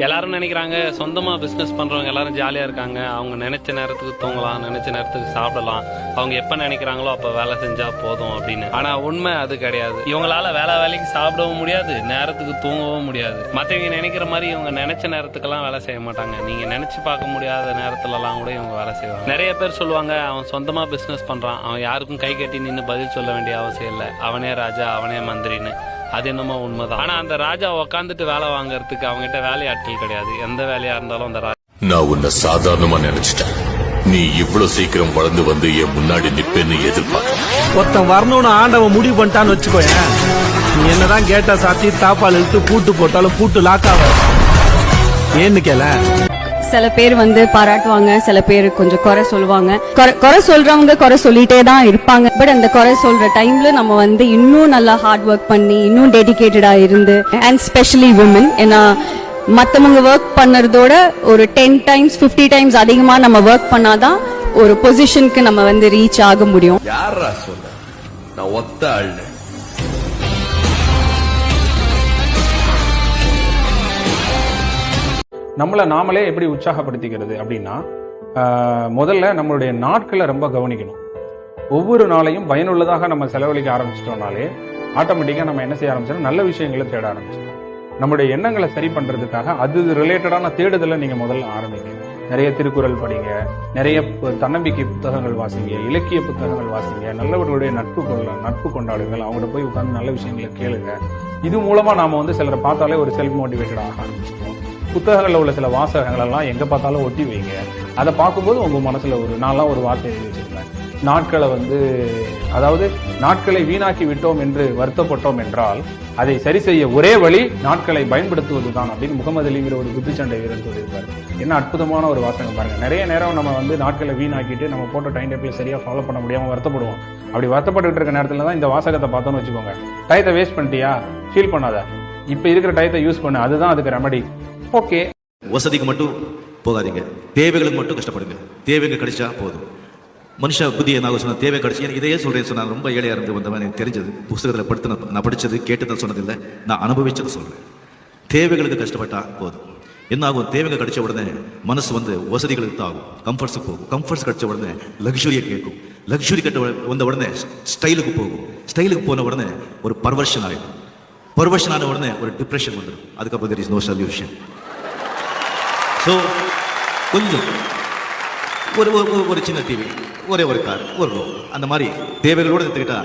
எல்லாரும் நினைக்கிறாங்க சொந்தமா பிசினஸ் பண்றவங்க எல்லாரும் ஜாலியா இருக்காங்க. அவங்க நினைச்ச நேரத்துக்கு தூங்கலாம் நினைச்ச நேரத்துக்கு சாப்பிடலாம். அவங்க எப்ப நினைக்கிறாங்களோ அப்ப வேலை செஞ்சா போதும் அப்படின்னு. ஆனா உண்மை அது கிடையாது. இவங்களால வேலை வேலைக்கு சாப்பிடவும் முடியாது நேரத்துக்கு தூங்கவும் முடியாது. மத்தவங்க நினைக்கிற மாதிரி இவங்க நினைச்ச நேரத்துக்கெல்லாம் வேலை செய்ய மாட்டாங்க. நீங்க நினைச்சு பார்க்க முடியாத நேரத்துல எல்லாம் கூட இவங்க வேலை செய்வாங்க. நிறைய பேர் சொல்லுவாங்க அவன் சொந்தமா பிசினஸ் பண்றான். அவன் யாருக்கும் கை கட்டி நின்று பதில் சொல்ல வேண்டிய அவசியம் இல்லை. அவனே ராஜா அவனே மந்திரின்னு. அது என்னமோ உண்மைதான். ஆனா அந்த ராஜா உக்காந்துட்டு வேலை வாங்குறதுக்கு அவங்ககிட்ட வேலையாட்கள் கிடையாது. எந்த வேலையா இருந்தாலும் அந்த ராஜா நான் உன்னை சாதாரணமா நினைச்சிட்டேன். நீ இவ்வளவு சீக்கிரம் வளர்ந்து வந்து என் முன்னாடி நிப்பேன்னு எதிர்பார்க்க ஒருத்தன் வரணும்னு ஆண்டவன் முடிவு பண்ணிட்டான்னு வச்சுக்கோயேன். நீ என்னதான் கேட்டா சாத்தி தாப்பால் இழுத்து பூட்டு போட்டாலும் பூட்டு லாக் ஆகும் ஏன்னு கேள? சில பேர் வந்து பாராட்டுவாங்க சில பேர் கொஞ்சம் குறை சொல்லுவாங்க. குறை- குறை சொல்றவங்க குறை சொல்லிட்டே தான் இருப்பாங்க. பட் அந்த குறை சொல்ற டைம்ல நம்ம வந்து இன்னும் நல்லா ஹார்ட் ஒர்க் பண்ணி இன்னும் டெடிக்கேட்டடா இருந்து அண்ட் ஸ்பெஷலி உமன் ஏன்னா மத்தவங்க ஒர்க் பண்ணறதோட ஒரு டென் டைம்ஸ் 50 டைம்ஸ் அதிகமா நம்ம ஒர்க் பண்ணாதான் ஒரு பொசிஷனுக்கு நம்ம வந்து ரீச் ஆக முடியும். யாரா சொல்ல நான் ஒத்த ஆள் நம்மளை நாமளே எப்படி உற்சாகப்படுத்திக்கிறது அப்படின்னா முதல்ல நம்மளுடைய நாட்களை ரொம்ப கவனிக்கணும். ஒவ்வொரு நாளையும் பயனுள்ளதாக நம்ம செலவழிக்க ஆரம்பிச்சிட்டோம்னாலே ஆட்டோமேட்டிக்காக நம்ம என்ன செய்ய ஆரம்பிச்சோம் நல்ல விஷயங்களை தேட ஆரம்பிச்சோம் நம்முடைய எண்ணங்களை சரி பண்ணுறதுக்காக அது ரிலேட்டடான தேடுதலை நீங்கள் முதல்ல ஆரம்பிங்க. நிறைய திருக்குறள் படிங்க நிறைய தன்னம்பிக்கை புத்தகங்கள் வாசிங்க இலக்கிய புத்தகங்கள் வாசிங்க நல்லவர்களுடைய நட்பு கொள்ள நட்பு கொண்டாடுங்கள் அவங்கள்ட்ட போய் உட்காந்து நல்ல விஷயங்களை கேளுங்க. இது மூலமாக நாம் வந்து சிலரை பார்த்தாலே ஒரு செல்ஃப் மோட்டிவேட்டட் ஆக ஆரம்பிச்சிட்டோம் புத்தகங்கள்ல உள்ள சில வாசகங்கள் எல்லாம் எங்க பார்த்தாலும் ஒட்டி வைங்க. அதை பார்க்கும்போது உங்க மனசுல ஒரு நான்லாம் ஒரு வார்த்தை எழுதி வச்சிருப்பேன். நாட்களை வந்து அதாவது நாட்களை வீணாக்கி விட்டோம் என்று வருத்தப்பட்டோம் என்றால் அதை சரி செய்ய ஒரே வழி நாட்களை பயன்படுத்துவது தான் அப்படின்னு முகமது அலிங்கிற ஒரு குத்துச்சண்டை வீரர் சொல்லியிருப்பார். என்ன அற்புதமான ஒரு வாசகம் பாருங்க. நிறைய நேரம் நம்ம வந்து நாட்களை வீணாக்கிட்டு நம்ம போட்ட டைம் டேபிள் சரியா ஃபாலோ பண்ண முடியாம வருத்தப்படுவோம். அப்படி வருத்தப்பட்டு இருக்க நேரத்துல தான் இந்த வாசகத்தை பார்த்தோம்னு வச்சுக்கோங்க. டயத்தை வேஸ்ட் பண்ணிட்டியா? ஃபீல் பண்ணாத. இப்ப இருக்கிற டயத்தை யூஸ் பண்ணு. அதுதான் அதுக்கு ரெமடி ஓகே. வசதிக்கு மட்டும் போகாதீங்க. தேவைகளுக்கு மட்டும் கஷ்டப்படுங்க. தேவைங்க கிடைச்சா போதும். மனுஷ புத்தி என்ன சொன்ன தேவை கிடைச்சி எனக்கு இதையே சொல்றேன் சொன்னா ரொம்ப ஏழையா இருந்து வந்தவன் எனக்கு தெரிஞ்சது. புஸ்தகத்தில் படுத்து நான் நான் படிச்சது கேட்டதை சொன்னதில்லை. நான் அனுபவிச்சதை சொல்றேன். தேவைகளுக்கு கஷ்டப்பட்டா போதும். என்ன ஆகும்? தேவைங்க கிடைச்ச உடனே மனசு வந்து வசதிகளுக்கு ஆகும் கம்ஃபர்ட்ஸுக்கு போகும். கம்ஃபர்ட்ஸ் கிடைச்ச உடனே லக்ஸுரியை கேட்கும். லக்ஸுரி கட்ட வந்த உடனே ஸ்டைலுக்கு போகும். ஸ்டைலுக்கு போன உடனே ஒரு பர்வர்ஷன் ஆகிடும் பர்வர்ஷன் ஆன உடனே ஒரு டிப்ரெஷன் வந்துடும். அதுக்கப்புறம் there is no solution so கொஞ்சம். ஒரு ஒரு- ஒரு- சின்ன டிவி ஒரே ஒரு கார் ஒரு அந்த மாதிரி தேவைகளோடு எடுத்துக்கிட்டா